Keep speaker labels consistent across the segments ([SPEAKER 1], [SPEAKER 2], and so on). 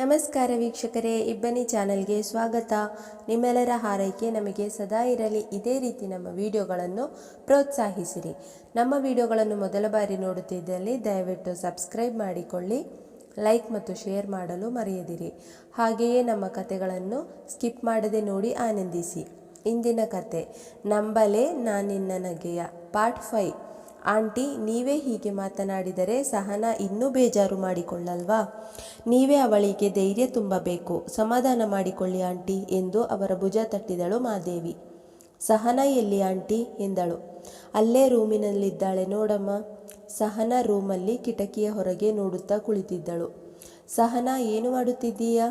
[SPEAKER 1] ನಮಸ್ಕಾರ ವೀಕ್ಷಕರೇ, ಇಬ್ಬನಿ ಚಾನಲ್ಗೆ ಸ್ವಾಗತ. ನಿಮ್ಮೆಲ್ಲರ ಹಾರೈಕೆ ನಮಗೆ ಸದಾ ಇರಲಿ. ಇದೇ ರೀತಿ ನಮ್ಮ ವಿಡಿಯೋಗಳನ್ನು ಪ್ರೋತ್ಸಾಹಿಸಿರಿ. ನಮ್ಮ ವಿಡಿಯೋಗಳನ್ನು ಮೊದಲ ಬಾರಿ ನೋಡುತ್ತಿದ್ದಲ್ಲಿ ದಯವಿಟ್ಟು ಸಬ್ಸ್ಕ್ರೈಬ್ ಮಾಡಿಕೊಳ್ಳಿ, ಲೈಕ್ ಮತ್ತು ಶೇರ್ ಮಾಡಲು ಮರೆಯದಿರಿ. ಹಾಗೆಯೇ ನಮ್ಮ ಕತೆಗಳನ್ನು ಸ್ಕಿಪ್ ಮಾಡದೆ ನೋಡಿ ಆನಂದಿಸಿ. ಇಂದಿನ ಕತೆ ನಂಬಲೆ ನಾನಿನ್ನ ನಗೆಯ ಪಾರ್ಟ್ ಫೈವ್. ಆಂಟಿ, ನೀವೇ ಹೀಗೆ ಮಾತನಾಡಿದರೆ ಸಹನ ಇನ್ನೂ ಬೇಜಾರು ಮಾಡಿಕೊಳ್ಳಲ್ವಾ? ನೀವೇ ಅವಳಿಗೆ ಧೈರ್ಯ ತುಂಬಬೇಕು. ಸಮಾಧಾನ ಮಾಡಿಕೊಳ್ಳಿ ಆಂಟಿ ಎಂದು ಅವರ ಭುಜ ತಟ್ಟಿದಳು ಮಾದೇವಿ. ಸಹನ ಎಲ್ಲಿ ಆಂಟಿ? ಎಂದಳು. ಅಲ್ಲೇ ರೂಮಿನಲ್ಲಿದ್ದಾಳೆ ನೋಡಮ್ಮ. ಸಹನ ರೂಮಲ್ಲಿ ಕಿಟಕಿಯ ಹೊರಗೆ ನೋಡುತ್ತಾ ಕುಳಿತಿದ್ದಳು. ಸಹನ, ಏನು ಮಾಡುತ್ತಿದ್ದೀಯ?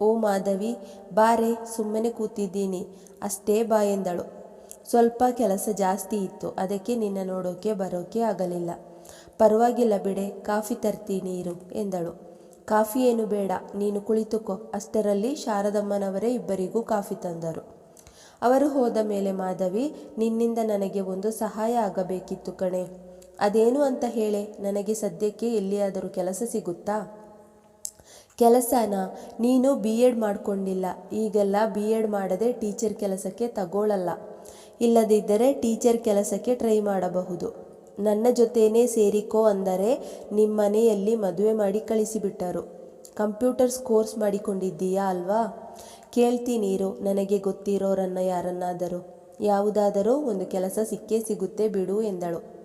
[SPEAKER 1] ಓ ಮಾಧವಿ ಬಾರೆ, ಸುಮ್ಮನೆ ಕೂತಿದ್ದೀನಿ. ಅಷ್ಟೇ ಬಾ ಎಂದಳು. ಸ್ವಲ್ಪ ಕೆಲಸ ಜಾಸ್ತಿ ಇತ್ತು. ಅದಕ್ಕೆ ನಿನ್ನ ನೋಡೋಕೆ ಬರೋಕೆ ಆಗಲಿಲ್ಲ. ಪರವಾಗಿಲ್ಲ ಬಿಡೆ, ಕಾಫಿ ತರ್ತೀನಿ ಇರು ಎಂದಳು. ಕಾಫಿ ಏನು ಬೇಡ, ನೀನು ಕುಳಿತುಕೋ. ಅಷ್ಟರಲ್ಲಿ ಶಾರದಮ್ಮನವರೇ ಇಬ್ಬರಿಗೂ ಕಾಫಿ ತಂದರು. ಅವರು ಹೋದ ಮೇಲೆ ಮಾಧವಿ, ನಿನ್ನಿಂದ ನನಗೆ ಒಂದು ಸಹಾಯ ಆಗಬೇಕಿತ್ತು ಕಣೆ. ಅದೇನು ಅಂತ ಹೇಳೆ, ನನಗೆ ಸದ್ಯಕ್ಕೆ ಎಲ್ಲಿಯಾದರೂ ಕೆಲಸ ಸಿಗುತ್ತಾ? ಕೆಲಸನ? ನೀನು ಬಿ ಎಡ್ ಮಾಡಿಕೊಂಡಿಲ್ಲ. ಈಗೆಲ್ಲ ಬಿ ಎಡ್ ಮಾಡದೆ ಟೀಚರ್ ಕೆಲಸಕ್ಕೆ ತಗೊಳ್ಳಲ್ಲ ಇಲ್ಲದಿದ್ದರೆ ಟೀಚರ್ ಕೆಲಸಕ್ಕೆ ಟ್ರೈ ಮಾಡಬಹುದು. ನನ್ನ ಜೊತೆನೇ ಸೇರಿಕೋ ಅಂದರೆ ನಿಮ್ಮನೆಯಲ್ಲಿ ಮದುವೆ ಮಾಡಿ ಕಳಿಸಿಬಿಟ್ಟರು. ಕಂಪ್ಯೂಟರ್ಸ್ ಕೋರ್ಸ್ ಮಾಡಿಕೊಂಡಿದ್ದೀಯಾ ಅಲ್ವಾ? ಕೇಳ್ತೀನಿರು ನನಗೆ ಗೊತ್ತಿರೋರನ್ನ ಯಾರನ್ನಾದರೂ. ಯಾವುದಾದರೂ ಒಂದು ಕೆಲಸ ಸಿಕ್ಕೇ ಸಿಗುತ್ತೆ ಬಿಡು ಎಂದಳು.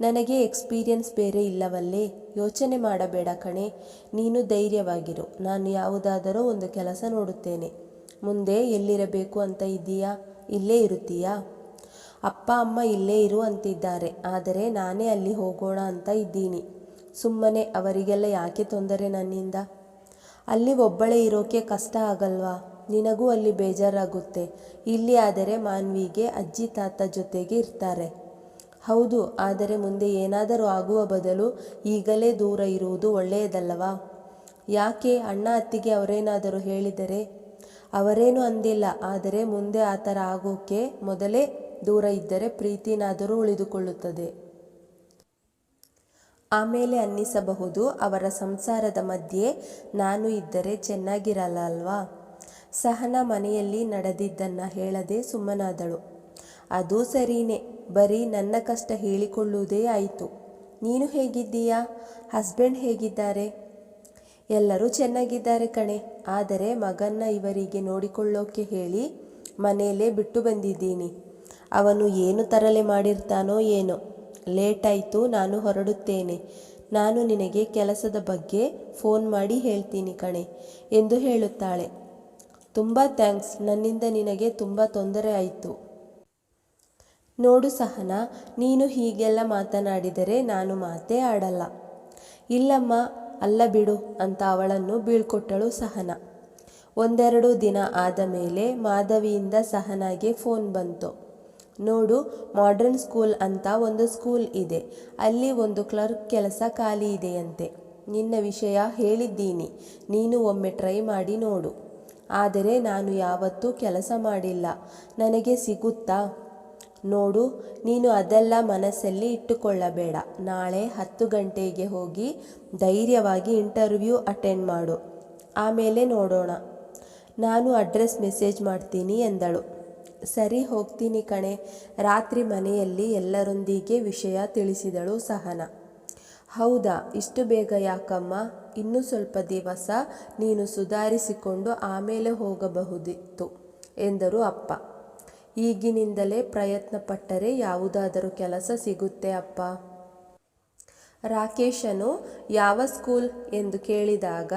[SPEAKER 1] ನನಗೆ ಎಕ್ಸ್ಪೀರಿಯನ್ಸ್ ಬೇರೆ ಇಲ್ಲವಲ್ಲೇ? ಯೋಚನೆ ಮಾಡಬೇಡ ಕಣೆ, ನೀನು ಧೈರ್ಯವಾಗಿರು. ನಾನು ಯಾವುದಾದರೂ ಒಂದು ಕೆಲಸ ನೋಡುತ್ತೇನೆ. ಮುಂದೆ ಎಲ್ಲಿರಬೇಕು ಅಂತ ಇದ್ದೀಯಾ? ಇಲ್ಲೇ ಇರುತ್ತೀಯಾ? ಅಪ್ಪ, ಅಮ್ಮ ಇಲ್ಲೇ ಇರು ಅಂತಿದ್ದಾರೆ. ಆದರೆ ನಾನೇ ಅಲ್ಲಿ ಹೋಗೋಣ ಅಂತ ಇದ್ದೀನಿ. ಸುಮ್ಮನೆ, ಅವರಿಗೆಲ್ಲ ಯಾಕೆ ತೊಂದರೆ ನನ್ನಿಂದ? ಅಲ್ಲಿ ಒಬ್ಬಳೇ ಇರೋಕೆ ಕಷ್ಟ ಆಗಲ್ವಾ? ನಿನಗೂ ಅಲ್ಲಿ ಬೇಜಾರಾಗುತ್ತೆ. ಇಲ್ಲಿ ಆದರೆ ಮಾನ್ವಿಗೆ, ಅಜ್ಜಿ, ತಾತ ಜೊತೆಗೆ ಇರ್ತಾರೆ. ಹೌದು, ಆದರೆ ಮುಂದೆ ಏನಾದರೂ ಆಗುವ ಬದಲು ಈಗಲೇ ದೂರ ಇರುವುದು ಒಳ್ಳೆಯದಲ್ಲವಾ? ಯಾಕೆ? ಅಣ್ಣ ಅತ್ತಿಗೆ ಅವರೇನಾದರೂ ಹೇಳಿದರೆ? ಅವರೇನು ಅಂದಿಲ್ಲ, ಆದರೆ ಮುಂದೆ ಆ ಥರ ಆಗೋಕೆ ಮೊದಲೇ ದೂರ ಇದ್ದರೆ ಪ್ರೀತಿನಾದರೂ ಉಳಿದುಕೊಳ್ಳುತ್ತದೆ. ಆಮೇಲೆ ಅನ್ನಿಸಬಹುದು, ಅವರ ಸಂಸಾರದ ಮಧ್ಯೆ ನಾನು ಇದ್ದರೆ ಚೆನ್ನಾಗಿರಲ್ಲ ಅಲ್ವಾ ಸಹನ ಮನೆಯಲ್ಲಿ ನಡೆದಿದ್ದನ್ನು ಹೇಳದೆ ಸುಮ್ಮನಾದಳು. ಅದು ಸರಿನೇ, ಬರೀ ನನ್ನ ಕಷ್ಟ ಹೇಳಿಕೊಳ್ಳುವುದೇ ಆಯಿತು. ನೀನು ಹೇಗಿದ್ದೀಯಾ? ಹಸ್ಬೆಂಡ್ ಹೇಗಿದ್ದಾರೆ? ಎಲ್ಲರೂ ಚೆನ್ನಾಗಿದ್ದಾರೆ ಕಣೆ. ಆದರೆ ಮಗನ್ನ ಇವರಿಗೆ ನೋಡಿಕೊಳ್ಳೋಕೆ ಹೇಳಿ ಮನೆಯಲ್ಲೇ ಬಿಟ್ಟು ಬಂದಿದ್ದೀನಿ. ಅವನು ಏನು ತರಲೆ ಮಾಡಿರ್ತಾನೋ ಏನೋ. ಲೇಟ್ ಆಯಿತು, ನಾನು ಹೊರಡುತ್ತೇನೆ. ನಾನು ನಿನಗೆ ಕೆಲಸದ ಬಗ್ಗೆ ಫೋನ್ ಮಾಡಿ ಹೇಳ್ತೀನಿ ಕಣೆ ಎಂದು ಹೇಳುತ್ತಾಳೆ. ತುಂಬ ಥ್ಯಾಂಕ್ಸ್, ನನ್ನಿಂದ ನಿನಗೆ ತುಂಬ ತೊಂದರೆ ಆಯಿತು. ನೋಡು ಸಹನ, ನೀನು ಹೀಗೆಲ್ಲ ಮಾತನಾಡಿದರೆ ನಾನು ಮಾತೇ ಆಡಲ್ಲ. ಇಲ್ಲಮ್ಮ ಅಲ್ಲ ಬಿಡು ಅಂತ ಅವಳನ್ನು ಬೀಳ್ಕೊಟ್ಟಳು ಸಹನ. ಒಂದೆರಡು ದಿನ ಆದ ಮೇಲೆ ಮಾಧವಿಯಿಂದ ಸಹನಾಗೆ ಫೋನ್ ಬಂತು. ನೋಡು ಮಾಡ್ರನ್ ಸ್ಕೂಲ್ ಅಂತ ಒಂದು ಸ್ಕೂಲ್ ಇದೆ. ಅಲ್ಲಿ ಒಂದು ಕ್ಲರ್ಕ್ ಕೆಲಸ ಖಾಲಿ ಇದೆಯಂತೆ. ನಿನ್ನ ವಿಷಯ ಹೇಳಿದ್ದೀನಿ. ನೀನು ಒಮ್ಮೆ ಟ್ರೈ ಮಾಡಿ ನೋಡು. ಆದರೆ ನಾನು ಯಾವತ್ತೂ ಕೆಲಸ ಮಾಡಿಲ್ಲ. ನನಗೆ ಸಿಗುತ್ತಾ? ನೋಡು, ನೀನು ಅದೆಲ್ಲ ಮನಸ್ಸಲ್ಲಿ ಇಟ್ಟುಕೊಳ್ಳಬೇಡ. ನಾಳೆ ಹತ್ತು ಗಂಟೆಗೆ ಹೋಗಿ ಧೈರ್ಯವಾಗಿ ಇಂಟರ್ವ್ಯೂ ಅಟೆಂಡ್ ಮಾಡು. ಆಮೇಲೆ ನೋಡೋಣ. ನಾನು ಅಡ್ರೆಸ್ ಮೆಸೇಜ್ ಮಾಡ್ತೀನಿ ಎಂದಳು. ಸರಿ, ಹೋಗ್ತೀನಿ ಕಣೆ. ರಾತ್ರಿ ಮನೆಯಲ್ಲಿ ಎಲ್ಲರೊಂದಿಗೆ ವಿಷಯ ತಿಳಿಸಿದಳು ಸಹನ. ಹೌದಾ, ಇಷ್ಟು ಬೇಗ ಯಾಕಮ್ಮ? ಇನ್ನೂ ಸ್ವಲ್ಪ ದಿವಸ ನೀನು ಸುಧಾರಿಸಿಕೊಂಡು ಆಮೇಲೆ ಹೋಗಬಹುದಿತ್ತು, ಎಂದರು ಅಪ್ಪ. ಈಗಿನಿಂದಲೇ ಪ್ರಯತ್ನ ಪಟ್ಟರೆ ಯಾವುದಾದರೂ ಕೆಲಸ ಸಿಗುತ್ತೆ ಅಪ್ಪ. ರಾಕೇಶನು, ಯಾವ ಸ್ಕೂಲ್ ಎಂದು ಕೇಳಿದಾಗ,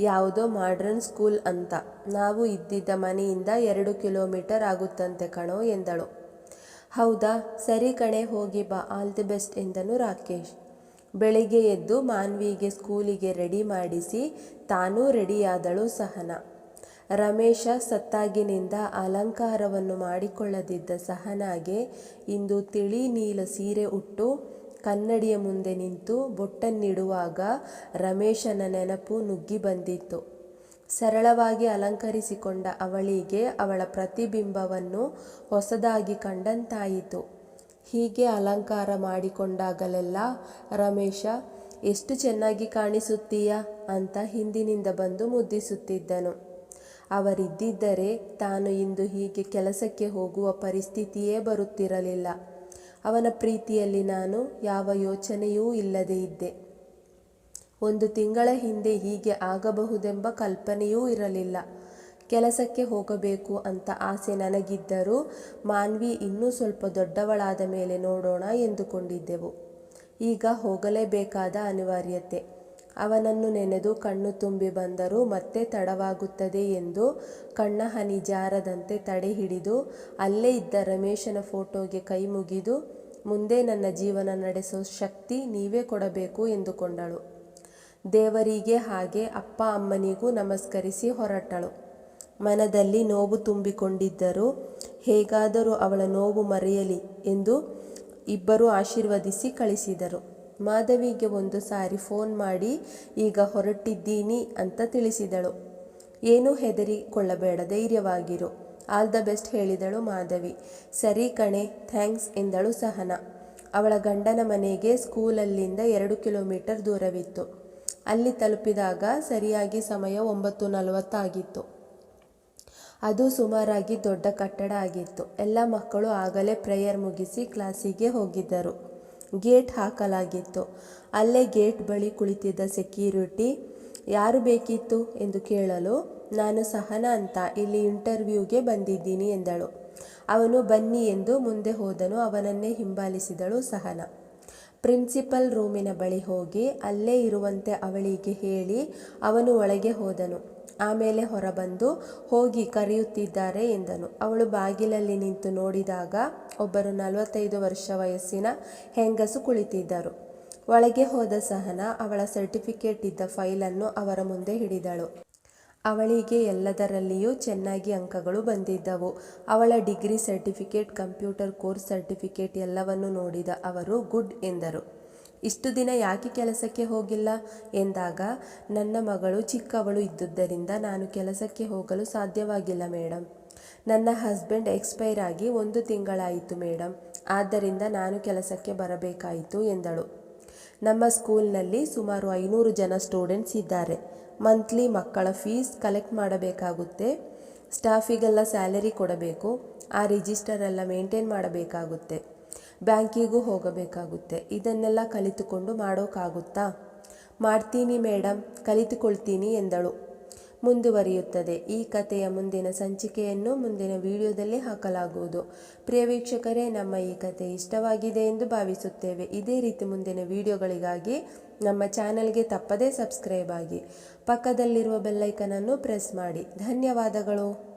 [SPEAKER 1] ಯಾವುದೋ ಮಾಡ್ರನ್ ಸ್ಕೂಲ್ ಅಂತ. ನಾವು ಇದ್ದಿದ್ದ ಮನೆಯಿಂದ ಎರಡು ಕಿಲೋಮೀಟರ್ ಆಗುತ್ತಂತೆ ಕಣೋ ಎಂದಳು. ಹೌದಾ, ಸರಿ ಕಣೆ, ಹೋಗಿ ಬಾ, ಆಲ್ ದಿ ಬೆಸ್ಟ್ ಎಂದನು ರಾಕೇಶ್. ಬೆಳಿಗ್ಗೆ ಎದ್ದು ಮಾನ್ವಿಗೆ ಸ್ಕೂಲಿಗೆ ರೆಡಿ ಮಾಡಿಸಿ, ತಾನೂ ರೆಡಿಯಾದಳು ಸಹನ. ರಮೇಶ ಸತ್ತಾಗಿನಿಂದ ಅಲಂಕಾರವನ್ನು ಮಾಡಿಕೊಳ್ಳದಿದ್ದ ಸಹನಾಗೆ ಇಂದು ತಿಳಿ ನೀಲ ಸೀರೆ ಉಟ್ಟು ಕನ್ನಡಿಯ ಮುಂದೆ ನಿಂತು ಬೊಟ್ಟನ್ನಿಡುವಾಗ ರಮೇಶನ ನೆನಪು ನುಗ್ಗಿ ಬಂದಿತ್ತು. ಸರಳವಾಗಿ ಅಲಂಕರಿಸಿಕೊಂಡ ಅವಳಿಗೆ ಅವಳ ಪ್ರತಿಬಿಂಬವನ್ನು ಹೊಸದಾಗಿ ಕಂಡಂತಾಯಿತು. ಹೀಗೆ ಅಲಂಕಾರ ಮಾಡಿಕೊಂಡಾಗಲೆಲ್ಲ, ರಮೇಶ, ಎಷ್ಟು ಚೆನ್ನಾಗಿ ಕಾಣಿಸುತ್ತೀಯ? ಅಂತ ಹಿಂದಿನಿಂದ ಬಂದು ಮುದ್ದಿಸುತ್ತಿದ್ದನು. ಅವರಿದ್ದಿದ್ದರೆ ತಾನು ಇಂದು ಹೀಗೆ ಕೆಲಸಕ್ಕೆ ಹೋಗುವ ಪರಿಸ್ಥಿತಿಯೇ ಬರುತ್ತಿರಲಿಲ್ಲ. ಅವನ ಪ್ರೀತಿಯಲ್ಲಿ ನಾನು ಯಾವ ಯೋಚನೆಯೂ ಇಲ್ಲದೆ ಇದ್ದೆ. ಒಂದು ತಿಂಗಳ ಹಿಂದೆ ಹೀಗೆ ಆಗಬಹುದೆಂಬ ಕಲ್ಪನೆಯೂ ಇರಲಿಲ್ಲ. ಕೆಲಸಕ್ಕೆ ಹೋಗಬೇಕು ಅಂತ ಆಸೆ ನನಗಿದ್ದರೂ ಮಾನ್ವಿ ಇನ್ನೂ ಸ್ವಲ್ಪ ದೊಡ್ಡವಳಾದ ಮೇಲೆ ನೋಡೋಣ ಎಂದುಕೊಂಡಿದ್ದೆವು. ಈಗ ಹೋಗಲೇಬೇಕಾದ ಅನಿವಾರ್ಯತೆ. ಅವನನ್ನು ನೆನೆದು ಕಣ್ಣು ತುಂಬಿ ಬಂದರೂ ಮತ್ತೆ ತಡವಾಗುತ್ತದೆ ಎಂದು ಕಣ್ಣ ಹನಿ ಜಾರದಂತೆ ತಡೆ ಹಿಡಿದು ಅಲ್ಲೇ ಇದ್ದ ರಮೇಶನ ಫೋಟೋಗೆ ಕೈ ಮುಗಿದು, ಮುಂದೆ ನನ್ನ ಜೀವನ ನಡೆಸೋ ಶಕ್ತಿ ನೀವೇ ಕೊಡಬೇಕು ಎಂದುಕೊಂಡಳು. ದೇವರಿಗೆ ಹಾಗೆ ಅಪ್ಪ ಅಮ್ಮನಿಗೂ ನಮಸ್ಕರಿಸಿ ಹೊರಟಳು. ಮನದಲ್ಲಿ ನೋವು ತುಂಬಿಕೊಂಡಿದ್ದರೂ, ಹೇಗಾದರೂ ಅವಳ ನೋವು ಮರೆಯಲಿ ಎಂದು ಇಬ್ಬರು ಆಶೀರ್ವದಿಸಿ ಕಳಿಸಿದರು. ಮಾಧವಿಗೆ ಒಂದು ಸಾರಿ ಫೋನ್ ಮಾಡಿ, ಈಗ ಹೊರಟಿದ್ದೀನಿ ಅಂತ ತಿಳಿಸಿದಳು. ಏನೂ ಹೆದರಿಕೊಳ್ಳಬೇಡ, ಧೈರ್ಯವಾಗಿರು. ಆಲ್ ದ ಬೆಸ್ಟ್ ಹೇಳಿದಳು ಮಾಧವಿ. ಸರಿ ಕಣೆ, ಥ್ಯಾಂಕ್ಸ್ ಎಂದಳು ಸಹನ. ಅವಳ ಗಂಡನ ಮನೆಗೆ ಸ್ಕೂಲಲ್ಲಿಂದ ಎರಡು ಕಿಲೋಮೀಟರ್ ದೂರವಿತ್ತು. ಅಲ್ಲಿ ತಲುಪಿದಾಗ ಸರಿಯಾಗಿ ಸಮಯ ಒಂಬತ್ತು ನಲವತ್ತಾಗಿತ್ತು. ಅದು ಸುಮಾರಾಗಿ ದೊಡ್ಡ ಕಟ್ಟಡ ಆಗಿತ್ತು. ಎಲ್ಲ ಮಕ್ಕಳು ಆಗಲೇ ಪ್ರೇಯರ್ ಮುಗಿಸಿ ಕ್ಲಾಸಿಗೆ ಹೋಗಿದ್ದರು. ಗೇಟ್ ಹಾಕಲಾಗಿತ್ತು. ಅಲ್ಲೇ ಗೇಟ್ ಬಳಿ ಕುಳಿತಿದ್ದ ಸೆಕ್ಯೂರಿಟಿ, ಯಾರು ಬೇಕಿತ್ತು? ಎಂದು ಕೇಳಲು, ನಾನು ಸಹನ ಅಂತ, ಇಲ್ಲಿ ಇಂಟರ್ವ್ಯೂಗೆ ಬಂದಿದ್ದೀನಿ ಎಂದಳು. ಅವನು ಬನ್ನಿ ಎಂದು ಮುಂದೆ ಹೋದನು, ಅವನನ್ನೇ ಹಿಂಬಾಲಿಸಿದಳು ಸಹನ. ಪ್ರಿನ್ಸಿಪಲ್ ರೂಮಿನ ಬಳಿ ಹೋಗಿ, ಅಲ್ಲೇ ಇರುವಂತೆ ಅವಳಿಗೆ ಹೇಳಿ, ಅವನು ಒಳಗೆ ಹೋದನು. ಆಮೇಲೆ ಹೊರಬಂದು ಹೋಗಿ ಕರೆಯುತ್ತಿದ್ದಾರೆ ಎಂದನು. ಅವಳು ಬಾಗಿಲಲ್ಲಿ ನಿಂತು ನೋಡಿದಾಗ ಒಬ್ಬರು ನಲವತ್ತೈದು ವರ್ಷ ವಯಸ್ಸಿನ ಹೆಂಗಸು ಕುಳಿತಿದ್ದರು. ಒಳಗೆ ಹೋದ ಸಹನ ಅವಳ ಸರ್ಟಿಫಿಕೇಟ್ ಇದ್ದ ಫೈಲನ್ನು ಅವರ ಮುಂದೆ ಹಿಡಿದಳು. ಅವಳಿಗೆ ಎಲ್ಲದರಲ್ಲಿಯೂ ಚೆನ್ನಾಗಿ ಅಂಕಗಳು ಬಂದಿದ್ದವು. ಅವಳ degree certificate, computer course certificate ಎಲ್ಲವನ್ನು ನೋಡಿದ ಅವರು, ಗುಡ್ ಎಂದರು. ಇಷ್ಟು ದಿನ ಯಾಕೆ ಕೆಲಸಕ್ಕೆ ಹೋಗಿಲ್ಲ? ಎಂದಾಗ, ನನ್ನ ಮಗಳು ಚಿಕ್ಕವಳು ಇದ್ದುದರಿಂದ ನಾನು ಕೆಲಸಕ್ಕೆ ಹೋಗಲು ಸಾಧ್ಯವಾಗಿಲ್ಲ ಮೇಡಮ್ ನನ್ನ ಹಸ್ಬೆಂಡ್ ಎಕ್ಸ್ಪೈರ್ ಆಗಿ ಒಂದು ತಿಂಗಳಾಯಿತು ಮೇಡಮ್ ಆದ್ದರಿಂದ ನಾನು ಕೆಲಸಕ್ಕೆ ಬರಬೇಕಾಯಿತು, ಎಂದಳು. ನಮ್ಮ ಸ್ಕೂಲ್ನಲ್ಲಿ ಸುಮಾರು ಐನೂರು ಜನ ಸ್ಟೂಡೆಂಟ್ಸ್ ಇದ್ದಾರೆ. ಮಂತ್ಲಿ ಮಕ್ಕಳ ಫೀಸ್ ಕಲೆಕ್ಟ್ ಮಾಡಬೇಕಾಗುತ್ತೆ. ಸ್ಟಾಫಿಗೆಲ್ಲ ಸ್ಯಾಲರಿ ಕೊಡಬೇಕು. ಆ ರಿಜಿಸ್ಟರ್ ಎಲ್ಲ ಮೇಂಟೈನ್ ಮಾಡಬೇಕಾಗುತ್ತೆ. ಬ್ಯಾಂಕಿಗೂ ಹೋಗಬೇಕಾಗುತ್ತೆ. ಇದನ್ನೆಲ್ಲ ಕಲಿತುಕೊಂಡು ಮಾಡೋಕ್ಕಾಗುತ್ತಾ ಮಾಡ್ತೀನಿ ಮೇಡಮ್ ಕಲಿತುಕೊಳ್ತೀನಿ ಎಂದಳು. ಮುಂದುವರಿಯುತ್ತದೆ. ಈ ಕಥೆಯ ಮುಂದಿನ ಸಂಚಿಕೆಯನ್ನು ಮುಂದಿನ ವಿಡಿಯೋದಲ್ಲಿ ಹಾಕಲಾಗುವುದು. ಪ್ರಿಯ ವೀಕ್ಷಕರೇ, ನಮ್ಮ ಈ ಕಥೆ ಇಷ್ಟವಾಗಿದೆ ಎಂದು ಭಾವಿಸುತ್ತೇವೆ. ಇದೇ ರೀತಿ ಮುಂದಿನ ವಿಡಿಯೋಗಳಿಗಾಗಿ ನಮ್ಮ ಚಾನೆಲ್ಗೆ ತಪ್ಪದೇ ಸಬ್ಸ್ಕ್ರೈಬ್ ಆಗಿ. ಪಕ್ಕದಲ್ಲಿರುವ ಬೆಲ್ಲೈಕನನ್ನು ಪ್ರೆಸ್ ಮಾಡಿ. ಧನ್ಯವಾದಗಳು.